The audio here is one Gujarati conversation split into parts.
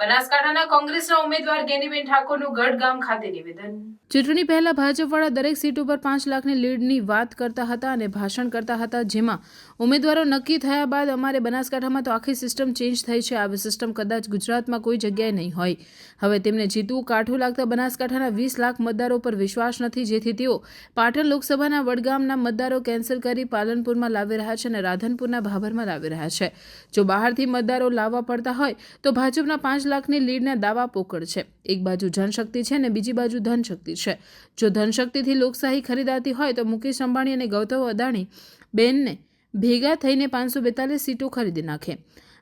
બનાસકાંઠાના કોંગ્રેસના ઉમેદવાર ગેનીબેન ઠાકોરનું ગઢ ગામ ખાતે નિવેદન. ચૂંટણી પહેલા ભાજપવાળા દરેક સીટ ઉપર પાંચ લાખની લીડની વાત કરતા હતા અને ભાષણ કરતા હતા, જેમાં ઉમેદવારો નક્કી થયા બાદ અમારે બનાસકાંઠામાં તો આખી સિસ્ટમ ચેન્જ થઈ છે. આવી સિસ્ટમ કદાચ ગુજરાતમાં કોઈ જગ્યાએ નહીં હોય. હવે તેમને જીતવું કાઠું લાગતા બનાસકાંઠાના વીસ લાખ મતદારો પર વિશ્વાસ નથી, જેથી તેઓ પાટણ લોકસભાના વડગામના મતદારો કેન્સલ કરી પાલનપુરમાં લાવી રહ્યા છે અને રાધનપુરના ભાભરમાં લાવી રહ્યા છે. જો બહારથી મતદારો લાવવા પડતા હોય તો ભાજપના પાંચ લાખની લીડના દાવા પોકળ છે. એક બાજુ જનશક્તિ છે અને બીજી બાજુ ધનશક્તિ છે. જો ધનશક્તિથી લોકશાહી ખરીદાતી હોય તો મુકેશ અંબાણી અને ગૌતમ અદાણી બેનને ભેગા થઈને પાંચસો બેતાલીસ સીટો ખરીદી નાખે.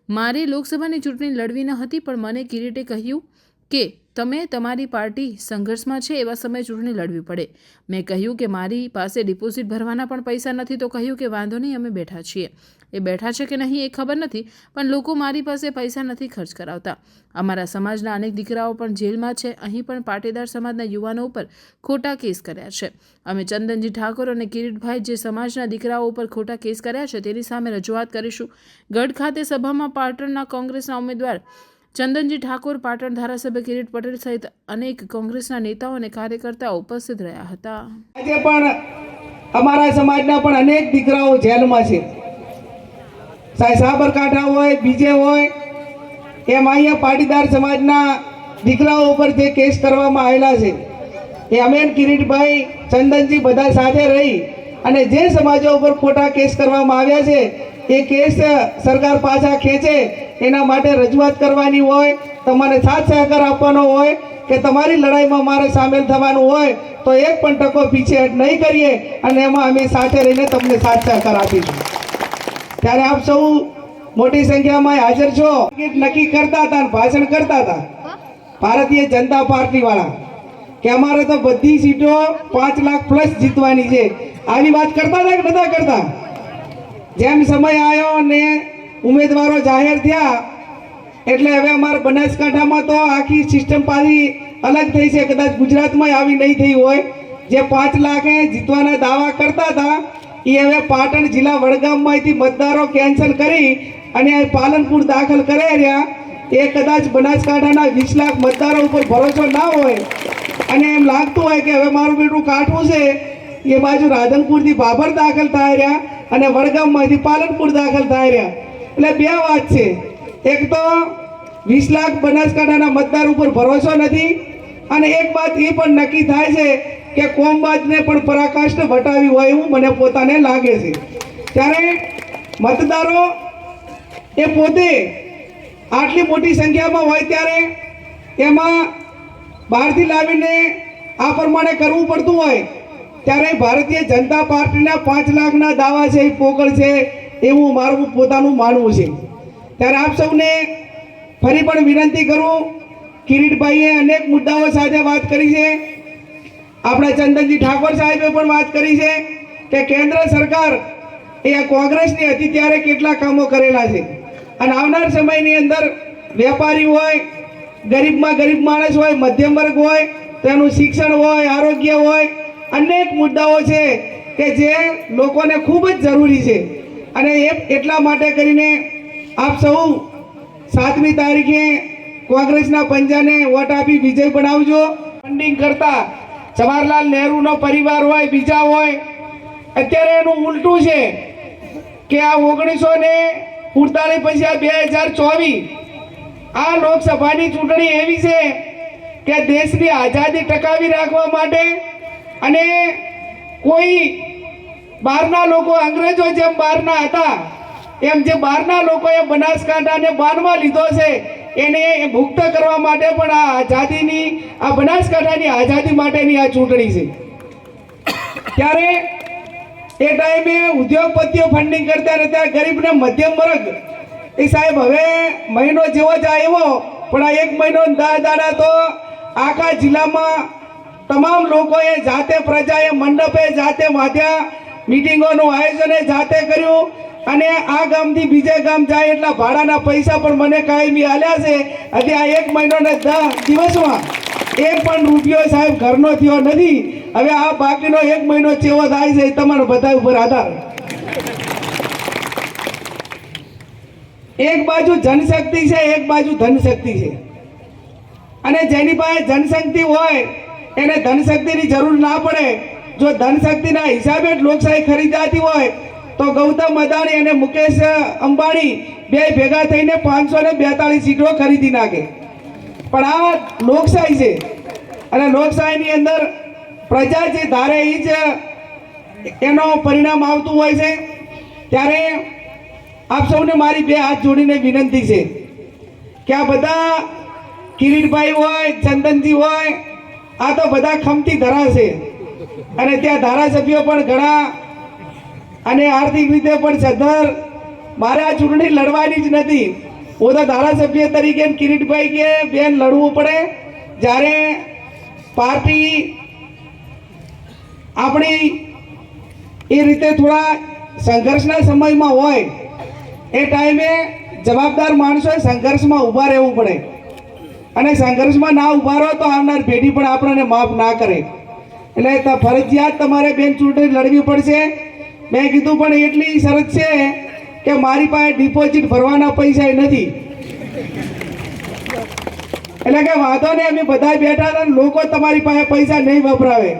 મારી લોકસભાની ચૂંટણી લડવી ન હતી પણ મને કિરીટે કહ્યું કે તમે તમારી પાર્ટી સંઘર્ષમાં છે એવા સમયે ચૂંટણી લડવી પડે. મેં કહ્યું કે મારી પાસે ડિપોઝિટ ભરવાના પણ પૈસા નથી, તો કહ્યું કે વાંધો નહીં, અમે બેઠા છીએ. એ બેઠા છે કે નહીં એ ખબર નથી, પણ લોકો મારી પાસે પૈસા નથી ખર્ચ કરાવતા. અમારા સમાજના અનેક દીકરાઓ પણ જેલમાં છે, અહીં પણ પાટીદાર સમાજના યુવાનો ઉપર ખોટા કેસ કર્યા છે. અમે ચંદનજી ઠાકોર અને કિરીટભાઈ જે સમાજના દીકરાઓ ઉપર ખોટા કેસ કર્યા છે તેની સામે રજૂઆત કરીશું. ગઢ ખાતે સભામાં પાટણના કોંગ્રેસના ઉમેદવાર ચંદનજી ઠાકોર, પાટણ ધારાસભ્ય કિરીટ પટેલ સહિત અનેક કોંગ્રેસના નેતાઓ અને કાર્યકર્તાઓ ઉપસ્થિત રહ્યા હતા. આજે પણ અમારા સમાજના પણ અનેક દીકરાઓ જેલમાં છે. સાહેબ સાબરકાંઠા હોય, બીજે હોય, એમ અહીંયા પાટીદાર સમાજના દીકરાઓ ઉપર જે કેસ કરવામાં આવેલા છે, એ અમે કિરીટભાઈ, ચંદનજી બધા સાથે રહી અને જે સમાજો ઉપર ખોટા કેસ કરવામાં આવ્યા છે, એ કેસ સરકાર પાછા ખેંચે એના માટે રજૂઆત કરવાની હોય, તમારે સાથ સહકાર આપવાનો હોય, કે તમારી લડાઈમાં મારે સામેલ થવાનું હોય, તો એક પણ ટકો પીછેહટ નહીં કરીએ અને એમાં અમે સાથે રહીને તમને સાથ સહકાર આપીશું. ત્યારે આપ સૌ મોટી સંખ્યામાં હાજર છો. નક્કી કરતા હતા અને ભાષણ કરતા હતા. ભારતીય જનતા પાર્ટી વાળા કે અમારે તો બધી સીટો પાંચ લાખ પ્લસ જીતવાની છે. આવી વાત કરતા હતા કે નતા કરતા? જેમ સમય આવ્યો અને ઉમેદવારો જાહેર થયા. એટલે હવે અમારા બનાસકાંઠામાં તો આખી સિસ્ટમ પાછી અલગ થઈ છે. કદાચ ગુજરાતમાં આવી નહીં થઈ હોય. જે પાંચ લાખે જીતવાના દાવા કરતા હતા એ હવે પાટણ જિલ્લા વડગામમાંથી મતદારો કેન્સલ કરી અને પાલનપુર દાખલ કરે રહ્યા. એ કદાચ બનાસકાંઠાના વીસ લાખ મતદારો ઉપર ભરોસો ના હોય. અને એમ લાગતું હોય કે હવે મારું બેટું કાઠું છે. એ બાજુ રાધનપુરથી બાબર દાખલ થાય રહ્યા અને વડગામમાંથી પાલનપુર દાખલ થાય રહ્યા. એટલે બે વાત છે. એક તો વીસ લાખ બનાસકાંઠાના મતદાર ઉપર ભરોસો નથી અને એક વાત એ પણ નક્કી થાય છે કે કોમબાજને પણ પરાકાષ્ઠ વટાવી હોય એવું મને પોતાને લાગે છે. ત્યારે મતદારો એ પોતે આટલી મોટી સંખ્યામાં હોય ત્યારે એમાં બહારથી લાવીને આ પ્રમાણે કરવું પડતું હોય. ત્યારે ભારતીય જનતા પાર્ટીના પાંચ લાખના દાવા છે, એ પોકળ છે એવું મારું પોતાનું માનવું છે. ત્યારે આપ સૌને ફરી પણ વિનંતી કરું, કિરીટભાઈએ અનેક મુદ્દાઓ સાથે વાત કરી છે. આપણા ચંદનજી ઠાકોર સાહેબે પણ વાત કરી છે કે કેન્દ્ર સરકાર એ આ કોંગ્રેસની હતી ત્યારે કેટલા કામો કરેલા છે. અને આવનાર સમયની અંદર વેપારી હોય, ગરીબમાં ગરીબ માણસ હોય, મધ્યમ વર્ગ હોય, તેનું શિક્ષણ હોય, આરોગ્ય હોય, અનેક મુદ્દાઓ છે કે જે લોકોને ખૂબ જ જરૂરી છે. અને એ એટલા માટે કરીને આપ સૌ સાતમી તારીખે કોંગ્રેસના પંજાને વોટ આપી વિજય બનાવજો. ફંડિંગ કરતા જવાહરલાલ નહેરુનો પરિવાર હોય, બીજા હોય, અત્યારે એનું ઉલટું છે કે આ ઓગણીસો ને ઉડતાલીસ પછી આ બે હજાર ચોવીસ આ લોકસભાની ચૂંટણી એવી છે કે દેશની આઝાદી ટકાવી રાખવા માટે અને કોઈ બહારના લોકો અંગ્રેજો જેમ બહારના હતા, એમ જે બહારના લોકોએ બનાસકાંઠાને બાનમાં લીધો છે, એને મુક્ત કરવા માટે પણ આ આઝાદીની, આ બનાસકાંઠાની આઝાદી માટેની આ ચૂંટણી છે. ત્યારે એ ટાઈમે ઉદ્યોગપતિઓ ફંડિંગ કરતા રહેતા ગરીબને મધ્યમ વર્ગ, એ સાહેબ હવે મહિનો જેવો જ આવ્યો, પણ આ એક મહિનો દા દાડા તો આખા જિલ્લામાં તમામ લોકોએ જાતે પ્રજાએ મંડપે જાતે વાંધ્યા મિટિંગોનું આયોજન જાતે કર્યું અને આ ગામથી બીજે ગામ જાય એટલા ભાડાના પૈસા પણ મને કાયમી આલ્યા છે. હજી આ એક મહિનાને દિવસમાં એક પણ રૂપિયો સાહેબ ઘરનો થયો નથી. હવે આ બાકીનો એક મહિનો ચેવો થાય છે તમારા બધા ઉપર આધાર. એક બાજુ જનશક્તિ છે, એક બાજુ ધનશક્તિ છે. અને જેની પાસે જનશક્તિ હોય, એને ધનશક્તિની જરૂર ના પડે. જો ધનશક્તિના હિસાબે જ લોકશાહી ખરીદાતી હોય, તો ગૌતમ અદાણી અને મુકેશ અંબાણી બે ભેગા થઈને પાંચસો ને બેતાળીસ સીટો ખરીદી નાખે. પણ આ લોકશાહી છે. અને લોકશાહીની અંદર પ્રજા જે ધારે એ જ એનો પરિણામ આવતું હોય છે. ત્યારે આપ સૌને મારી બે હાથ જોડીને વિનંતી છે કે આ બધા કિરીટભાઈ હોય, ચંદનજી હોય, આ તો બધા ખમતી ધરાશે અને ત્યાં ધારાસભ્યો પણ ઘણા અને આર્થિક રીતે પણ સદ્ધર. મારે આ ચૂંટણી લડવાની જ નથી. હું તો ધારાસભ્ય તરીકે કિરીટભાઈ કે બેન લડવું પડે. જ્યારે પાર્ટી આપણી એ રીતે થોડા સંઘર્ષના સમયમાં હોય, એ ટાઈમે જવાબદાર માણસોએ સંઘર્ષમાં ઊભા રહેવું પડે. અને સંઘર્ષમાં ના ઊભા રહો તો આવનાર પેઢી પણ આપણને માફ ના કરે. એટલે ફરજિયાત તમારે બેન ચૂંટણી લડવી પડશે. મેં કીધું, પણ એટલી શરત છે કે મારી પાસે ડિપોઝિટ ભરવાના પૈસા નથી. એટલે કે વાંધો નહીં, અમે બધા બેઠા હતા લોકો તમારી પાસે પૈસા નહીં વપરાવે.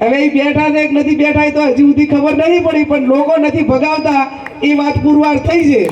હવે એ બેઠા છે નથી બેઠા તો હજી સુધી ખબર નહીં પડી, પણ લોકો નથી ભગાવતા, એ વાત પુરવાર થઈ છે.